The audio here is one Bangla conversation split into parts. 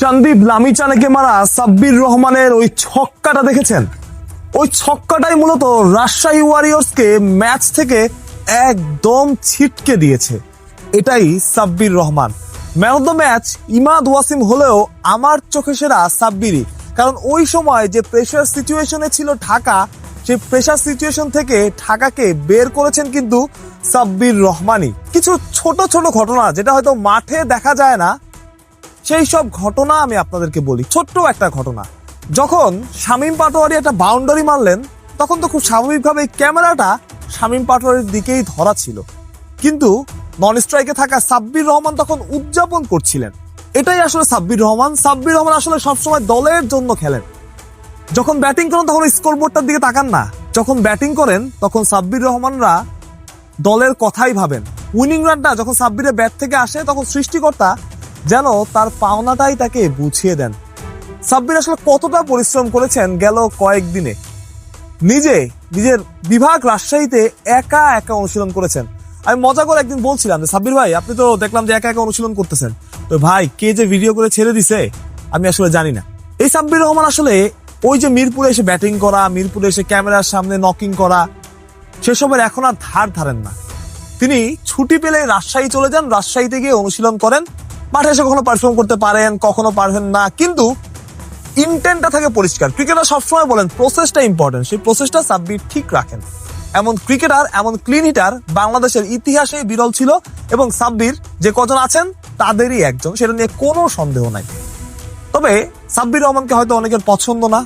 সন্দীপ লামিচানেকে মারা সাব্বির রহমানের ওই ছক্কাটা দেখেছেন? ওই ছক্কাটাই মূলত রাজশাহী ওয়ারিয়র্সকে ম্যাচ থেকে একদম ছিটকে দিয়েছে। এটাই Sabbir Rahman. Man of the match Imad Wasim হলেও আমার চোখে সেরা সাব্বিরই। কারণ ওই সময় যে প্রেশার সিচুয়েশনে ছিল ঢাকা, সেই প্রেশার সিচুয়েশন থেকে ঢাকাকে বের করেছেন কিন্তু সাব্বির রহমানই। কিছু ছোট ছোট ঘটনা, যেটা হয়তো মাঠে দেখা যায় না সেই সব ঘটনা আমি আপনাদেরকে বলি। ছোট্ট একটা ঘটনা। যখন শামীম পাটোয়ারি একটা বাউন্ডারি মারলেন, তখন তো খুব স্বাভাবিকভাবে ক্যামেরাটা শামীম পাটোয়ারির দিকেই ধরা ছিল। কিন্তু নন স্ট্রাইকে থাকা সাব্বির রহমান তখন উদযাপন করছিলেন। এটাই আসলে সাব্বির রহমান। সাব্বির রহমান আসলে সবসময় দলের জন্য খেলেন। যখন ব্যাটিং করেন, তখন স্কোরবোর্ডটার দিকে তাকান না। যখন ব্যাটিং করেন, তখন সাব্বির রহমানরা দলের কথাই ভাবেন। উইনিং রানটা যখন সাব্বিরের ব্যাট থেকে আসে, তখন সৃষ্টিকর্তা যেন তার পাওনাটাই তাকে বুঝিয়ে দেন। সাব্বির আসলে কতটা পরিশ্রম করেছেন গেল কয়েকদিনে। নিজে, নিজের বিভাগ রাজশাহীতে একা একা অনুশীলন করেছেন। আমি মজা করে একদিন বলছিলাম যে, সাব্বির ভাই, আপনি তো দেখলাম যে একা একা অনুশীলন করতেছেন। তো ভাই, কে যে ভিডিও করে ছেড়ে দিছে, আমি আসলে জানি না। এই সাব্বির রহমান আসলে ওই যে মিরপুরে এসে ব্যাটিং করা, মিরপুরে এসে ক্যামেরার সামনে নকিং করা সেসবের এখন আর ধার ধারেন না। তিনি ছুটি পেলে রাজশাহী চলে যান, রাজশাহীতে গিয়ে অনুশীলন করেন। মাঠে এসে কখনো পারফর্ম করতে পারেন, কখনো পারবেন না, কিন্তু ইন্টেন্টটা থাকে পরিষ্কার। ক্রিকেটার সবসময় বলেন প্রসেসটা ইম্পর্টেন্ট সেই প্রসেসটা সাব্বির ঠিক রাখেন। এমন ক্রিকেটার এমন ক্লিন হিটার বাংলাদেশের ইতিহাসে বিরল ছিল এবং সাব্বির যে কজন আছেন, তাদেরই একজন, সেটা নিয়ে কোনো সন্দেহ নাই। তবে সাব্বির রহমানকে হয়তো অনেকের পছন্দ না।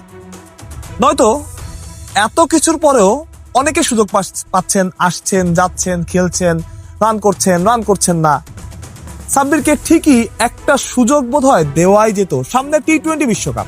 নয়তো এত কিছুর পরেও অনেকে সুযোগ পাচ্ছেন, আসছেন, যাচ্ছেন, খেলছেন রান করছেন রান করছেন না। সাব্বিরকে ঠিকই একটা সুযোগ বোধ হয় দেওয়াই যেত সামনে টি টোয়েন্টি বিশ্বকাপ।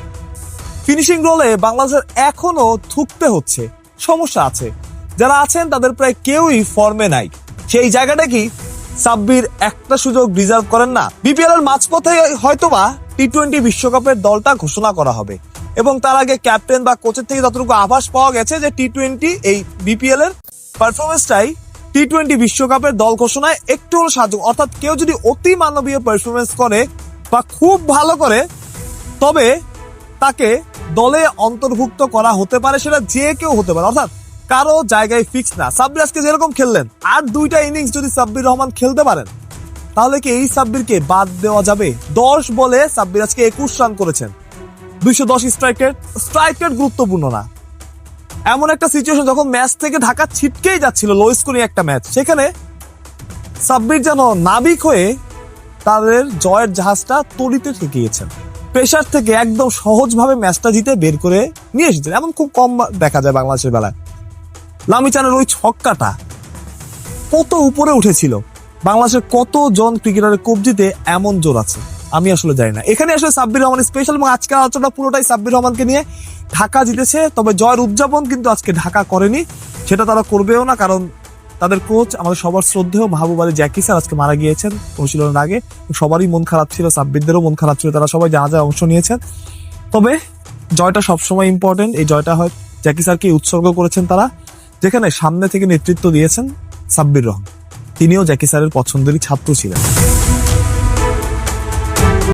ফিনিশিং রোলে বাংলাদেশের এখনও থুকতে হচ্ছে। সমস্যা আছে। যারা আছেন, তাদের প্রায় কেউই ফর্মে নাই। সেই জায়গাটা কি? সাব্বির একটা সুযোগ রিজার্ভ করেন না। বিপিএল এর মাঝপথে হয়তোবা টি টোয়েন্টি বিশ্বকাপের দলটা ঘোষণা করা হবে। এবং তার আগে ক্যাপ্টেন বা কোচের থেকে যতটুকু আভাস পাওয়া গেছে যে টি টোয়েন্টি এই বিপিএল এর পারফরমেন্সটাই টি টোয়েন্টি বিশ্বকাপের দল ঘোষণায় একটু হলো সাহায্য অর্থাৎ কেউ যদি অতি মানবীয় পারফরমেন্স করে বা খুব ভালো করে, তবে তাকে দলে অন্তর্ভুক্ত করা হতে পারে সেটা যে কেউ হতে পারে। অর্থাৎ কারও জায়গায় ফিক্স না। সাব্বির আজকে যেরকম খেললেন, আর দুইটা ইনিংস যদি সাব্বির রহমান খেলতে পারেন, তাহলে কি এই সাব্বিরকে বাদ দেওয়া যাবে? দশ বলে সাব্বির আজকে একুশ রান করেছেন। দুইশো দশ স্ট্রাইক রেট স্ট্রাইক রেট গুরুত্বপূর্ণ না। এমন একটা সিচুয়েশন যখন ম্যাচ থেকে ঢাকা ছিটকেই যাচ্ছিল লো স্কোরিং একটা ম্যাচ সেখানে সাব্বির যেন নাবিক হয়ে তাদের জয়ের জাহাজটা তড়িতে ঠেকিয়েছেন। প্রেশার থেকে একদম সহজভাবে ম্যাচটা জিতে বের করে নিয়ে এসেছেন, এমন খুব কম দেখা যায় বাংলাদেশের বেলায়। লামিচানের ওই ছক্কাটা কত উপরে উঠেছিল? বাংলাদেশের কতজন ক্রিকেটারের কবজিতে এমন জোর আছে? আমি আসলে জানি না। এখানে আসলে সাব্বির রহমান স্পেশাল এবং আজকে আলোচনা পুরোটাই সাব্বির রহমানকে নিয়ে ঢাকা জিতেছে, তবে জয়ের উদযাপন কিন্তু আজকে ঢাকা করেনি। সেটা তারা করবেও না, কারণ তাদের কোচ আমাদের সবার শ্রদ্ধেয় মাহবুব আলী জ্যাকি স্যার আজকে মারা গিয়েছেন অনুশীলনের আগে। সবারই মন খারাপ ছিল, সাব্বিরদেরও মন খারাপ ছিল, তারা সবাই জানাজায় অংশ নিয়েছেন। তবে জয়টা সবসময় ইম্পর্টেন্ট এই জয়টা হয় জ্যাকি স্যারকে উৎসর্গ করেছেন তারা, যেখানে সামনে থেকে নেতৃত্ব দিয়েছেন সাব্বির রহমান। তিনিও জ্যাকি স্যারের পছন্দেরই ছাত্র ছিলেন।